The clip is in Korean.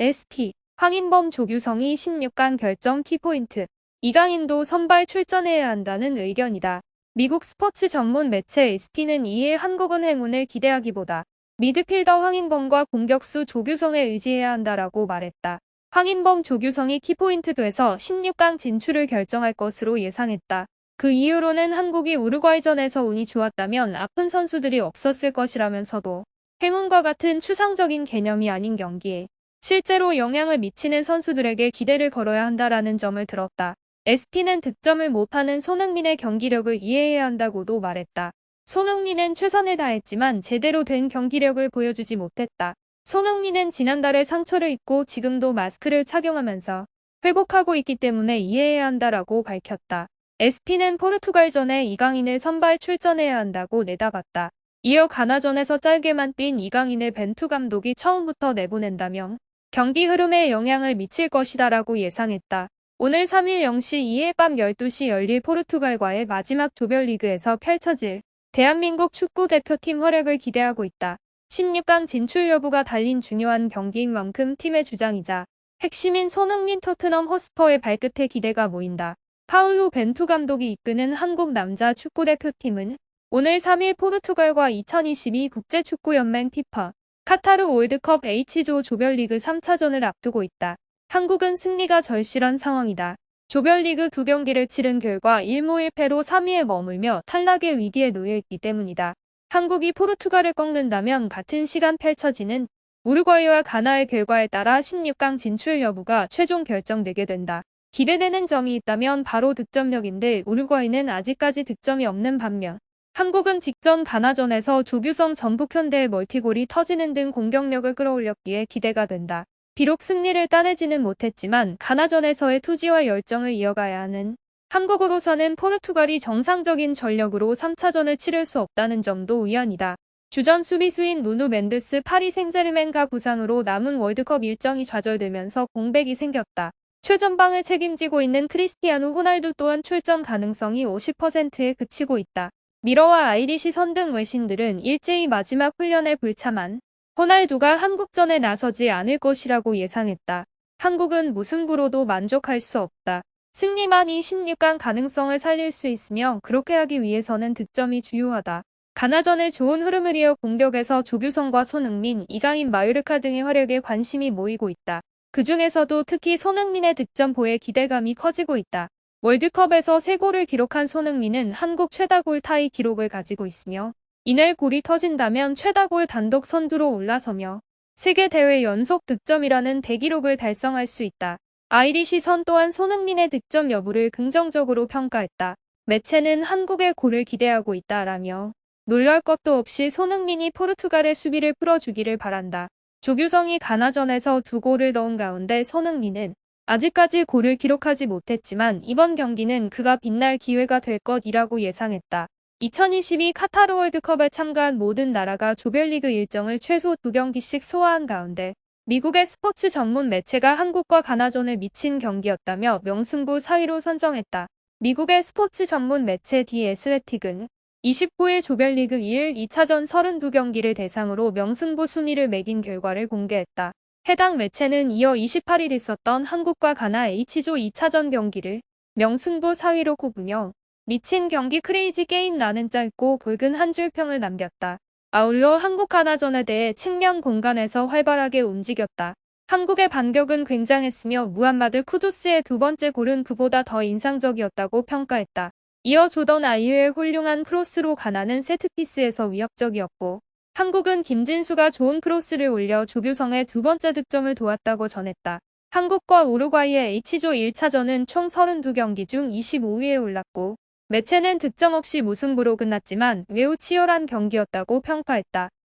SP 황인범 조규성이 16강 결정 키포인트 이강인도 선발 출전해야 한다는 의견이다. 미국 스포츠 전문 매체 SP는 2일 한국은 행운을 기대하기보다 미드필더 황인범과 공격수 조규성에 의지해야 한다라고 말했다. 황인범 조규성이 키포인트 돼서 16강 진출을 결정할 것으로 예상했다. 그 이유로는 한국이 우루과이전에서 운이 좋았다면 아픈 선수들이 없었을 것이라면서도 행운과 같은 추상적인 개념이 아닌 경기에 실제로 영향을 미치는 선수들에게 기대를 걸어야 한다라는 점을 들었다. SP는 득점을 못하는 손흥민의 경기력을 이해해야 한다고도 말했다. 손흥민은 최선을 다했지만 제대로 된 경기력을 보여주지 못했다. 손흥민은 지난달에 상처를 입고 지금도 마스크를 착용하면서 회복하고 있기 때문에 이해해야 한다라고 밝혔다. SP는 포르투갈전에 이강인을 선발 출전해야 한다고 내다봤다. 이어 가나전에서 짧게만 뛴 이강인을 벤투 감독이 처음부터 내보낸다면 경기 흐름에 영향을 미칠 것이다라고 예상했다. 오늘 3일 0시 2일 밤 12시 열릴 포르투갈과의 마지막 조별리그에서 펼쳐질 대한민국 축구대표팀 활약을 기대하고 있다. 16강 진출 여부가 달린 중요한 경기인 만큼 팀의 주장이자 핵심인 손흥민 토트넘 호스퍼의 발끝에 기대가 모인다. 파울루 벤투 감독이 이끄는 한국 남자 축구대표팀은 오늘 3일 포르투갈과 2022 국제축구연맹 피파 카타르 월드컵 H조 조별리그 3차전을 앞두고 있다. 한국은 승리가 절실한 상황이다. 조별리그 두 경기를 치른 결과 1무 1패로 3위에 머물며 탈락의 위기에 놓여있기 때문이다. 한국이 포르투갈을 꺾는다면 같은 시간 펼쳐지는 우루과이와 가나의 결과에 따라 16강 진출 여부가 최종 결정되게 된다. 기대되는 점이 있다면 바로 득점력인데 우루과이는 아직까지 득점이 없는 반면 한국은 직전 가나전에서 조규성 전북현대의 멀티골이 터지는 등 공격력을 끌어올렸기에 기대가 된다. 비록 승리를 따내지는 못했지만 가나전에서의 투지와 열정을 이어가야 하는 한국으로서는 포르투갈이 정상적인 전력으로 3차전을 치를 수 없다는 점도 우연이다. 주전 수비수인 누누 멘드스 파리 생제르맹가 부상으로 남은 월드컵 일정이 좌절되면서 공백이 생겼다. 최전방을 책임지고 있는 크리스티아누 호날두 또한 출전 가능성이 50%에 그치고 있다. 미러와 아이리시 선 등 외신들은 일제히 마지막 훈련에 불참한 호날두가 한국전에 나서지 않을 것이라고 예상했다. 한국은 무승부로도 만족할 수 없다. 승리만이 16강 가능성을 살릴 수 있으며 그렇게 하기 위해서는 득점이 주요하다. 가나전의 좋은 흐름을 이어 공격에서 조규성과 손흥민, 이강인, 마유르카 등의 활약에 관심이 모이고 있다. 그 중에서도 특히 손흥민의 득점보에 기대감이 커지고 있다. 월드컵에서 3골을 기록한 손흥민은 한국 최다골 타이 기록을 가지고 있으며 이날 골이 터진다면 최다골 단독 선두로 올라서며 세계대회 연속 득점이라는 대기록을 달성할 수 있다. 아이리시 선 또한 손흥민의 득점 여부를 긍정적으로 평가했다. 매체는 한국의 골을 기대하고 있다라며 놀랄 것도 없이 손흥민이 포르투갈의 수비를 풀어주기를 바란다. 조규성이 가나전에서 두 골을 넣은 가운데 손흥민은 아직까지 골을 기록하지 못했지만 이번 경기는 그가 빛날 기회가 될 것이라고 예상했다. 2022 카타르 월드컵에 참가한 모든 나라가 조별리그 일정을 최소 두 경기씩 소화한 가운데 미국의 스포츠 전문 매체가 한국과 가나전을 미친 경기였다며 명승부 4위로 선정했다. 미국의 스포츠 전문 매체 디 애슬레틱은 29일 조별리그 2일 2차전 32경기를 대상으로 명승부 순위를 매긴 결과를 공개했다. 해당 매체는 이어 28일 있었던 한국과 가나 H조 2차전 경기를 명승부 4위로 꼽으며 미친 경기 크레이지 게임 나는 짧고 붉은 한 줄 평을 남겼다. 아울러 한국 하나전에 대해 측면 공간에서 활발하게 움직였다. 한국의 반격은 굉장했으며 무함마드 쿠두스의 두 번째 골은 그보다 더 인상적이었다고 평가했다. 이어 조던 아이유의 훌륭한 크로스로 가나는 세트피스에서 위협적이었고 한국은 김진수가 좋은 크로스를 올려 조규성의 두 번째 득점을 도왔다고 전했다. 한국과 우루과이의 H조 1차전은 총 32경기 중 25위에 올랐고 매체는 득점 없이 무승부로 끝났지만 매우 치열한 경기였다고 평가했다.